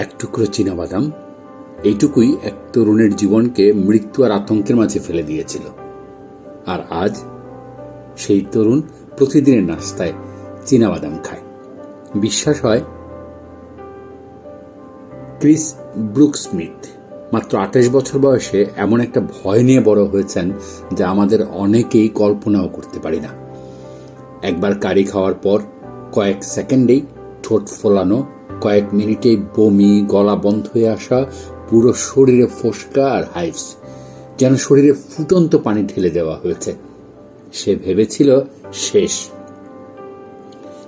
এক টুকরো চীনাবাদাম, এইটুকুই এক তরুণের জীবনকে মৃত্যু আর আতঙ্কের মাঝে ফেলে দিয়েছিল। আর আজ সেই তরুণ প্রতিদিনের নাস্তায় চীনাবাদাম খায়। বিশ্বাস হয় ক্রিস ব্রুক স্মিথ মাত্র আঠাশ বছর বয়সে এমন একটা ভয় নিয়ে বড় হয়েছেন যা আমাদের অনেকেই কল্পনাও করতে পারি না। একবার কারি খাওয়ার পর কয়েক সেকেন্ডেই ঠোঁট ফোলানো কয়েক মিনিটেই বমি, গলা বন্ধ হয়ে আসা, পুরো শরীরে ফোসকা আর হাইভস যেন শরীরে ফুটন্ত পানি ঢেলে দেওয়া হয়েছে। সে ভেবেছিল শেষ।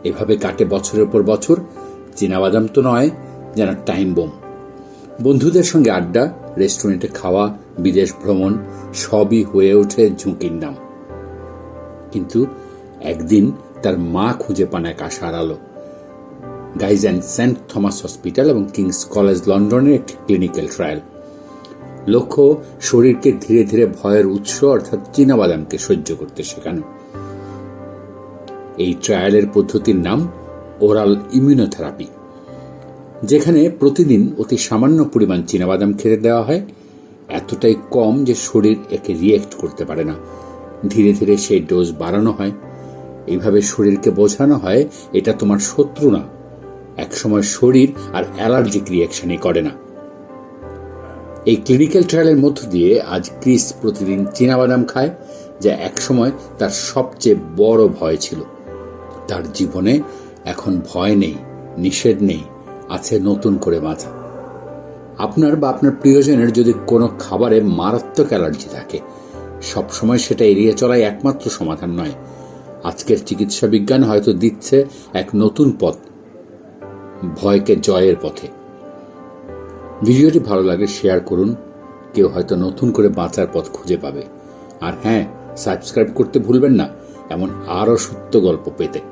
এভাবে কাটে বছরের পর বছর। চীনাবাদাম তো নয়, যেন টাইম বোম। বন্ধুদের সঙ্গে আড্ডা, রেস্টুরেন্টে খাওয়া, বিদেশ ভ্রমণ, সবই হয়ে ওঠে ঝুঁকির নাম। কিন্তু একদিন তার মা খুঁজে পান এক আশার আলো। Guys and Saint Thomas hospital এবং কিংস কলেজ লন্ডনের একটি ক্লিনিক্যাল ট্রায়াল লক্ষ্য, শরীরকে ধীরে ধীরে ভয়ের উৎস অর্থাৎ চীনাবাদামকে সহ্য করতে শেখানো। এই ট্রায়ালের পদ্ধতির নাম ওরাল ইমিউনোথেরাপি যেখানে প্রতিদিন অতি সামান্য পরিমাণ চীনাবাদাম খেতে দেওয়া হয়। এতটাই কম যে শরীর একে রিয়েক্ট করতে পারে না। ধীরে ধীরে সেই ডোজ বাড়ানো হয়। এইভাবে শরীরকে বোঝানো হয়, এটা তোমার শত্রু না। একসময় শরীর আর অ্যালার্জিক রিয়াকশনই করে না। এই ক্লিনিক্যাল ট্রায়ালের মধ্য দিয়ে আজ ক্রিস প্রতিদিন চীনাবাদাম খায়, যা একসময় তার সবচেয়ে বড় ভয় ছিল। তার জীবনে এখন ভয় নেই, নিষেধ নেই, আছে নতুন করে বাঁচা। আপনার বা আপনার প্রিয়জনের যদি কোনো খাবারে মারাত্মক অ্যালার্জি থাকে, সবসময় সেটা এড়িয়ে চলাই একমাত্র সমাধান নয়। আজকের চিকিৎসা বিজ্ঞান হয়তো দিচ্ছে এক নতুন পথ ভয়কে জয়ের পথে। ভিডিওটি ভালো লাগে শেয়ার করুন। কেউ হয়তো নতুন করে বাঁচার পথ খুঁজে পাবে। আর হ্যাঁ সাবস্ক্রাইব করতে ভুলবেন না, এমন আরও সত্য গল্প পেতে।